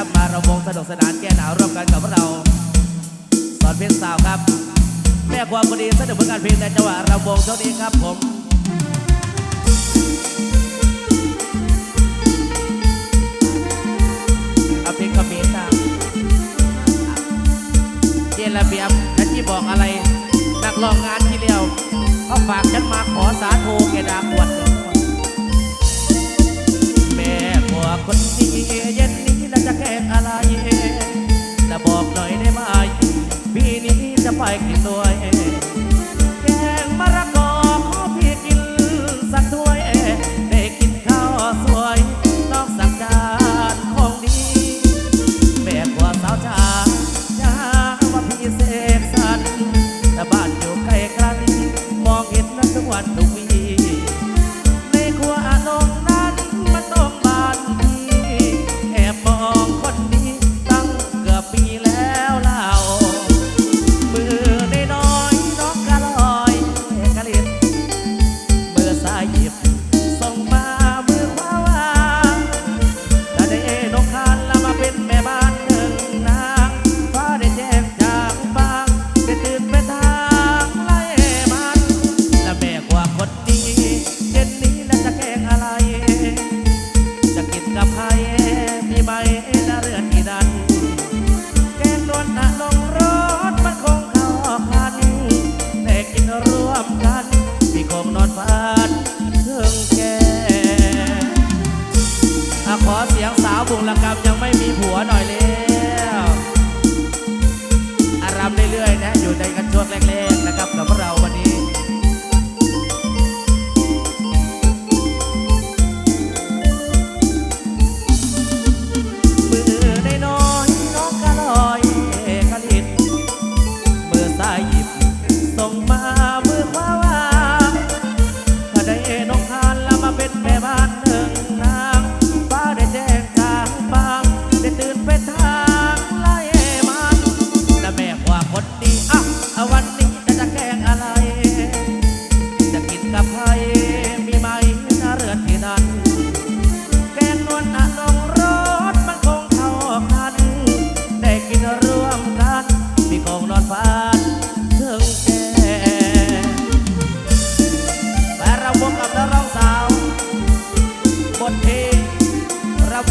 รับมาระวงสนุกสนานแก้หนาวร่วมกันกับเรา สอนเพลงสาวครับ แม่ความพอดีสนุกเพื่อการเพลงในจังหวะระวงเท่านี้ครับผมเอาเพลงกัมเบสาเจนระเบียบฉันที่บอกอะไร นักลองงานที่เดียวเขาฝากฉันมาขอสาโทแกดาปวดแม่ผัวคน ความรักที่คงนอนพันเทิงแก่ขอเสียงสาวบุญละกำรม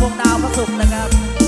วงดาวพระศุกร์นะครับ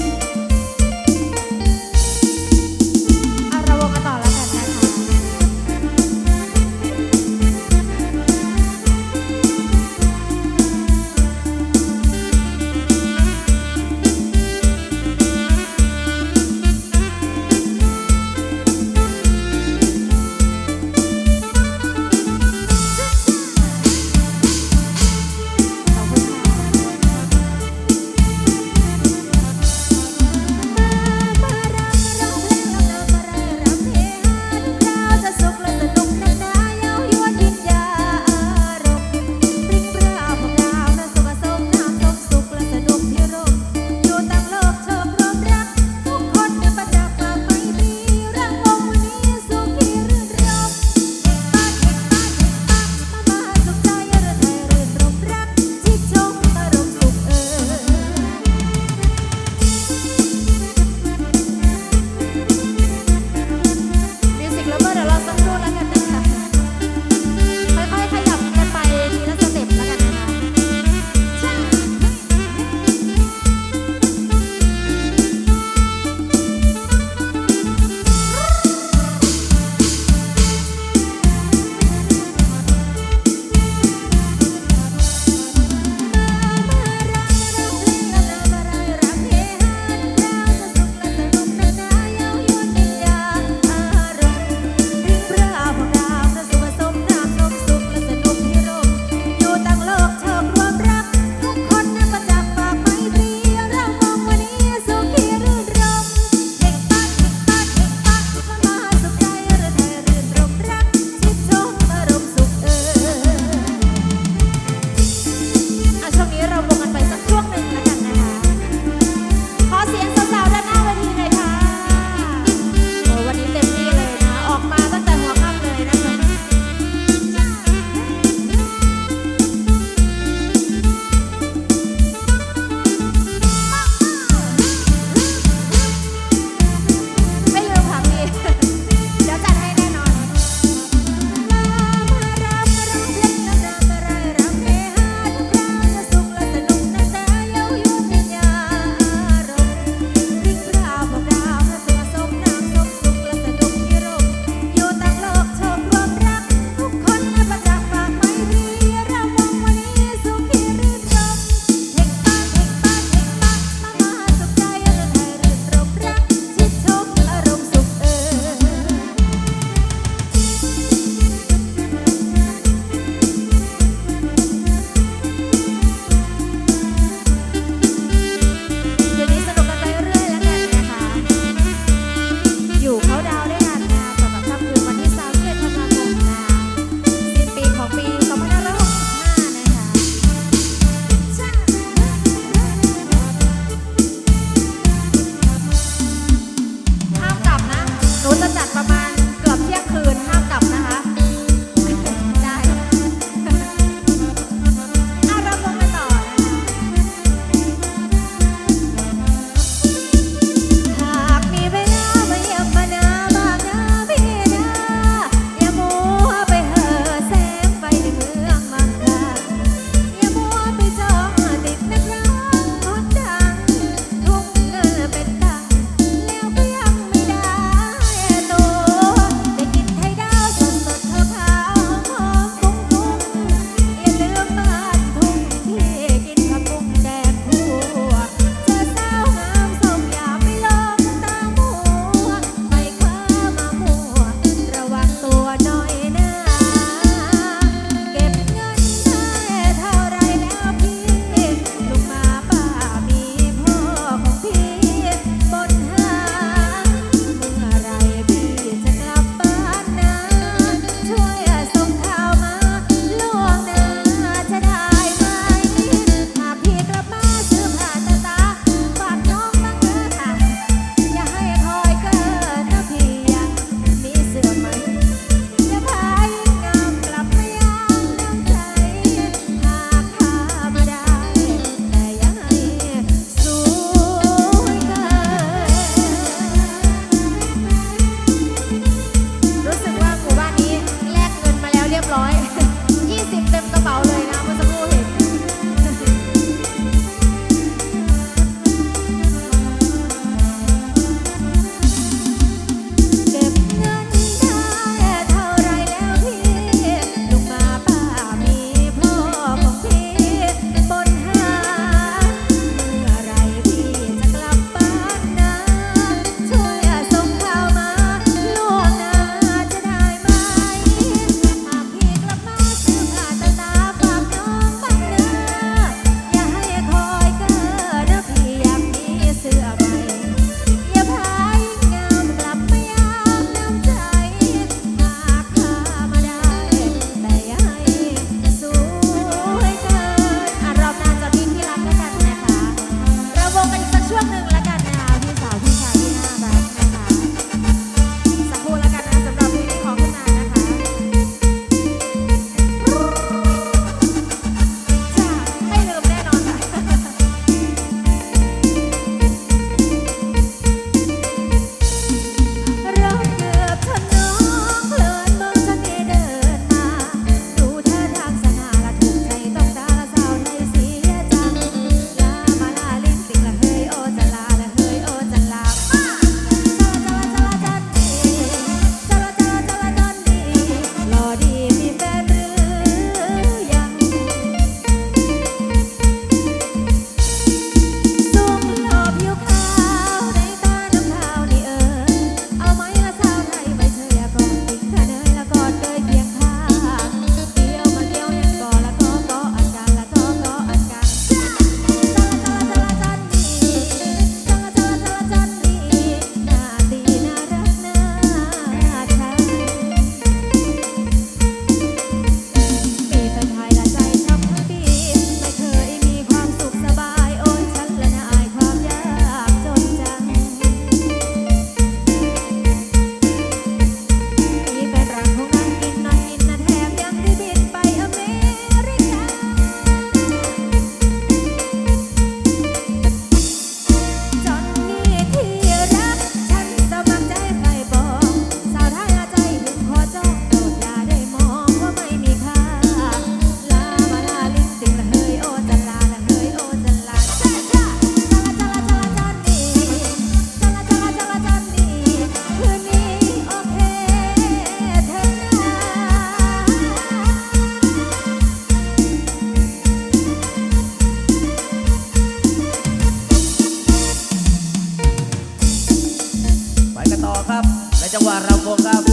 จังหวะเราโฟกัส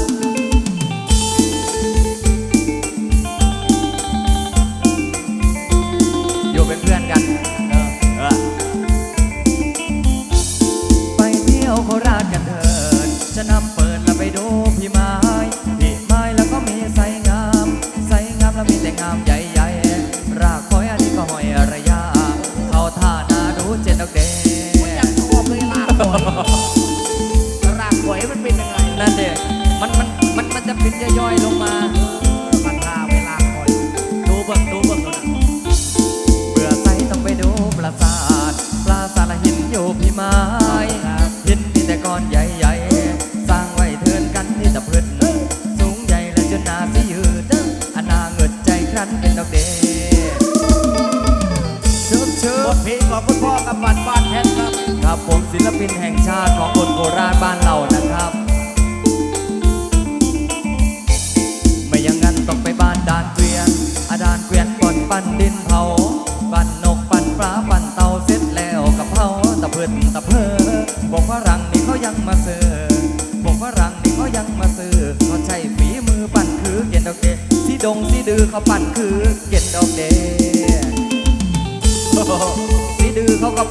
boy no mar.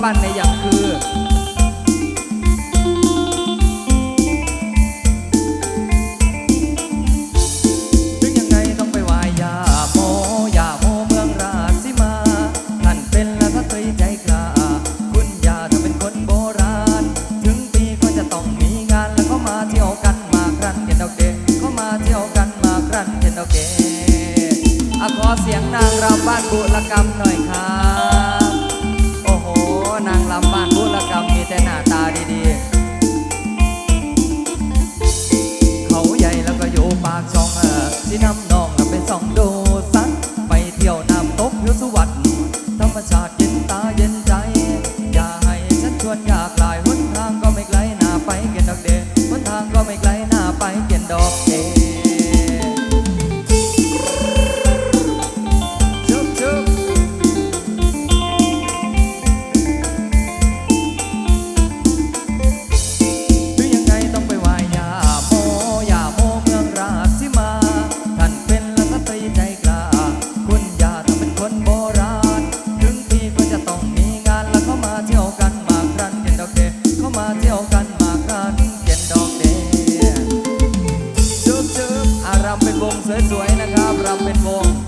มัน วนอยาก something more.